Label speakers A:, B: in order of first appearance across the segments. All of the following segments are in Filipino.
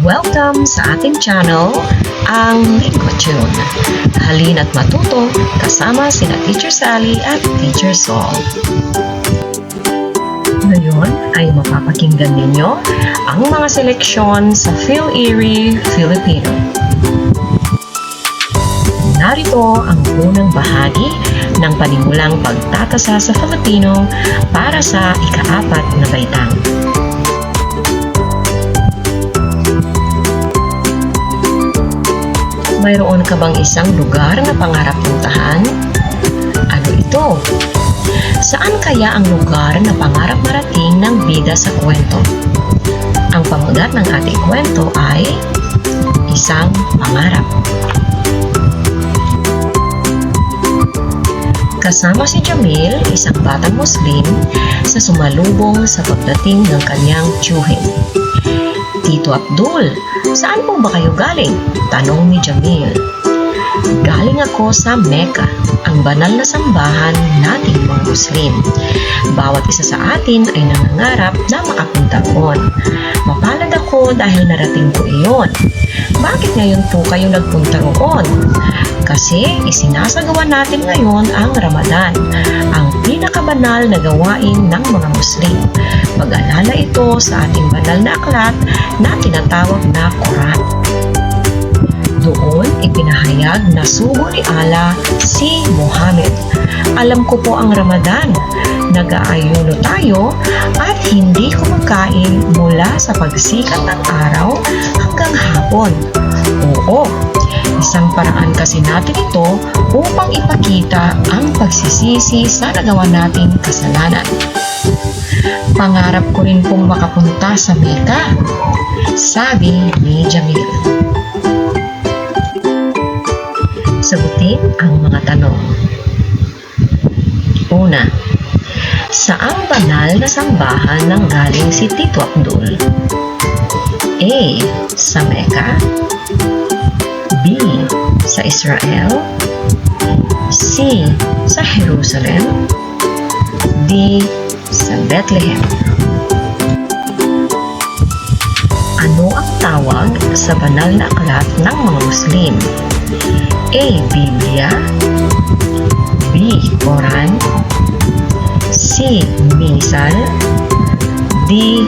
A: Welcome sa ating channel, ang Lingkotune. Halina't matuto kasama sina Teacher Sally at Teacher Sol. Ngayon ay mapapakinggan ninyo ang mga seleksyon sa Phil Erie Filipino. Narito ang unang bahagi ng panimulang pagtatasa sa Filipino para sa ikaapat na baitang. Mayroon ka bang isang lugar na pangarap puntahan? Ano ito? Saan kaya ang lugar na pangarap marating ng bida sa kwento? Ang pamagat ng ating kwento ay isang pangarap. Kasama si Jamil, isang batang Muslim, sa sumalubong sa pagdating ng kanyang tiyuhin. Tito Abdul, saan po ba kayo galing? Tanong ni Jamil. Galing ako sa Mecca, ang banal na sambahan nating mga Muslim. Bawat isa sa atin ay nangangarap na makapunta roon. Mapalad ako dahil narating ko iyon. Bakit ngayon po kayo nagpunta roon? Kasi isinasagawa natin ngayon ang Ramadan, ang pinakabanal na gawain ng mga Muslim. Pag-alala ito sa ating banal na aklat na tinatawag na Quran. Doon ipinahayag na sugo ni Allah si Muhammad. Alam ko po ang Ramadan. Nag-aayuno tayo at hindi kumakain mula sa pagsikat ng araw hanggang hapon. Oo, isang paraan kasi natin ito upang ipakita ang pagsisisi sa nagawa nating kasalanan. Pangarap ko rin pong makapunta sa Mecca, sabi ni Jamil. Sagutin ang mga tanong. Una, saang banal na sambahan nang galing si Tito Abdul? A. Sa Mecca B. Sa Israel C. Sa Jerusalem D. Sa Bethlehem Ano ang tawag sa banal na aklat ng mga Muslim? A. Biblia B. Quran C. Misal D.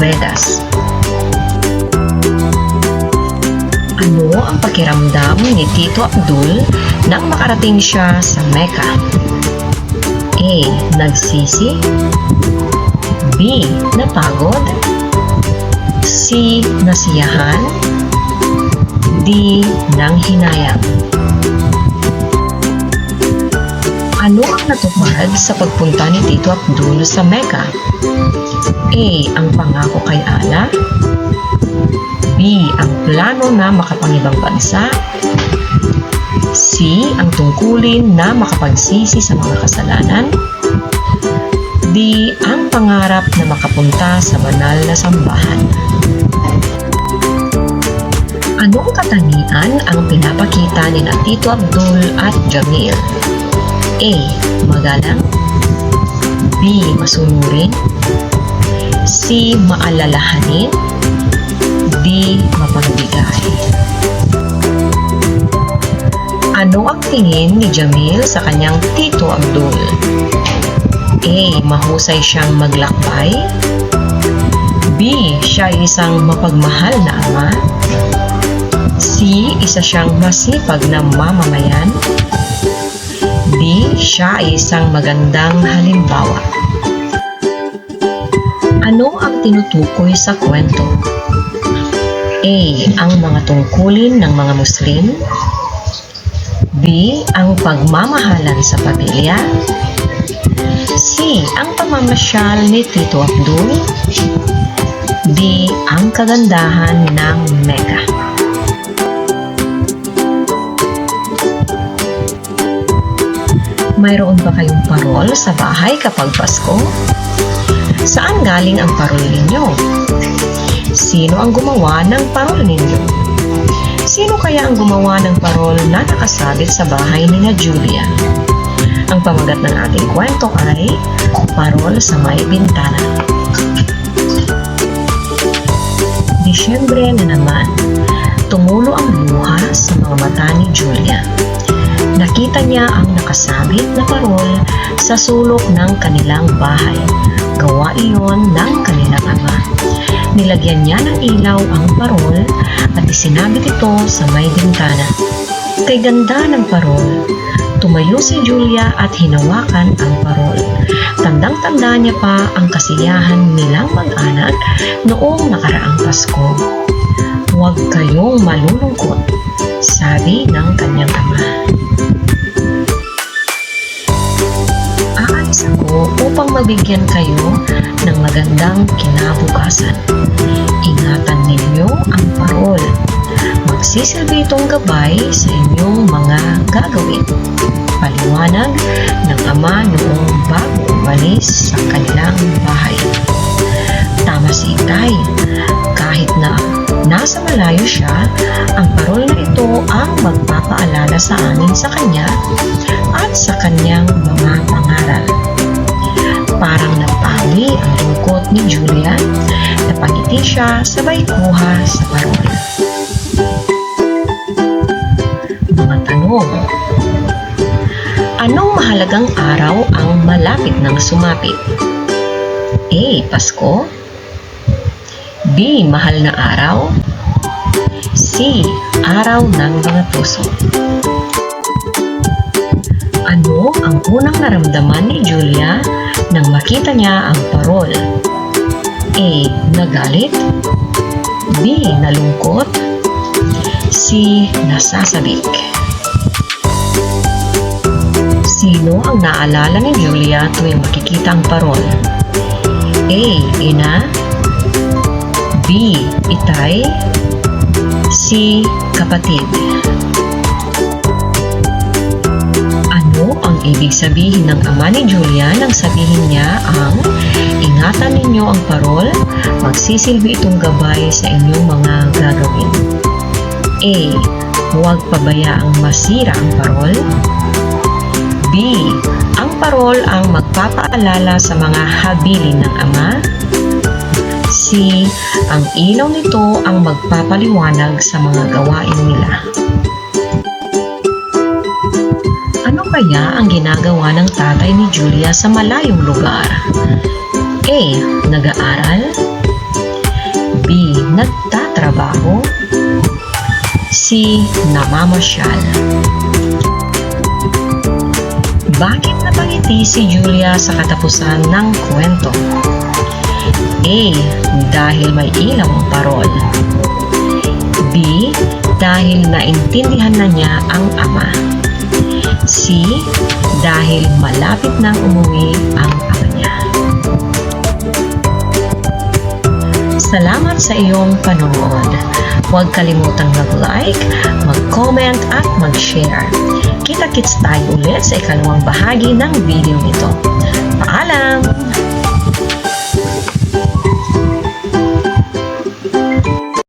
A: Vedas Ano ang pakiramdam ni Tito Abdul nang makarating siya sa Mecca? A. Nagsisi B. Napagod C. Nasiyahan D. Nang hinayang Ano ang natupad sa pagpunta ni Tito Abdul sa Mecca? A. Ang pangako kay Allah B. Ang plano na makapangibang bansa C. Ang tungkulin na makapagsisi sa mga kasalanan D. Ang pangarap na makapunta sa banal na sambahan Anong katangian ang pinapakita ni Tito Abdul at Jamil? A. Magalang B. Masunurin C. Maalalahanin D. Mapagbigay Ano ang tingin ni Jamil sa kanyang Tito Abdul? A. Mahusay siyang maglakbay B. Siya ay isang mapagmahal na ama C. Isa siyang masipag na mamamayan D. Siya ay isang magandang halimbawa Ano ang tinutukoy sa kwento? A. Ang mga tungkulin ng mga Muslim B. Ang pagmamahalan sa pamilya C. Ang pamamasyal ni Tito Abdul D. Ang kagandahan ng Mecca Mayroon ba kayong parol sa bahay kapag Pasko? Saan galing ang parol ninyo? Sino ang gumawa ng parol ninyo? Sino kaya ang gumawa ng parol na nakasabit sa bahay ni na Julia? Ang pamagat ng ating kwento ay Parol sa May Bintana. Disyembre na naman, tumulo ang luha sa mga mata ni Julia. Nakita niya ang nakasabit na parol sa sulok ng kanilang bahay. Gawa iyon ng kanilang ama. Nilagyan niya ng ilaw ang parol at isinabit ito sa may bintana. Kay ganda ng parol, tumayo si Julia at hinawakan ang parol. Tandang-tanda niya pa ang kasiyahan nilang mag-anak noong nakaraang Pasko. Huwag kayong malulungkot, sabi ng kanyang ama. Aalis ako upang mabigyan kayo ng magandang kinabukasan. Ingatan ninyo ang parol. Magsisilbi itong gabay sa inyong mga gagawin. Paliwanag ng ama noong bago umalis sa kanilang bahay. Tama si Itay. Kahit na nasa malayo siya, ang parol na ito ang magpapaalala sa amin sa kanya at sa kanyang ni Julia, napangiti siya sabay kuha sa parol. Mga tanong Anong mahalagang araw ang malapit ng sumapit? A. Pasko B. Mahal na araw C. Araw ng mga puso Ano ang unang naramdaman ni Julia nang makita niya ang parol? A. Nagalit B. Nalungkot C. Nasasabik Sino ang naalala ni Julia tuwing makikita ang parol? A. Ina B. Itay C. Kapatid Ano ang ibig sabihin ng ama ni Julia nang sabihin niya ang ingatan ninyo ang parol, magsisilbi itong gabay sa inyong mga gagawin? A. Huwag pabayaang masira ang parol B. Ang parol ang magpapaalala sa mga habilin ng ama. C. Ang ilaw nito ang magpapaliwanag sa mga gawain nila. Ano kaya ang ginagawa ng tatay ni Julia sa malayong lugar? A. Nag-aaral B. Nagtatrabaho C. Namamasyal bakit napangiti si Julia sa katapusan ng kwento? A. Dahil may ilaw ang parol. B. Dahil naintindihan na niya ang ama. C. Dahil malapit nang umuwi ang ama Salamat sa iyong panonood. Huwag kalimutang mag-like, mag-comment at mag-share. Kita-kits tayo ulit sa ikalawang bahagi ng video nito. Paalam!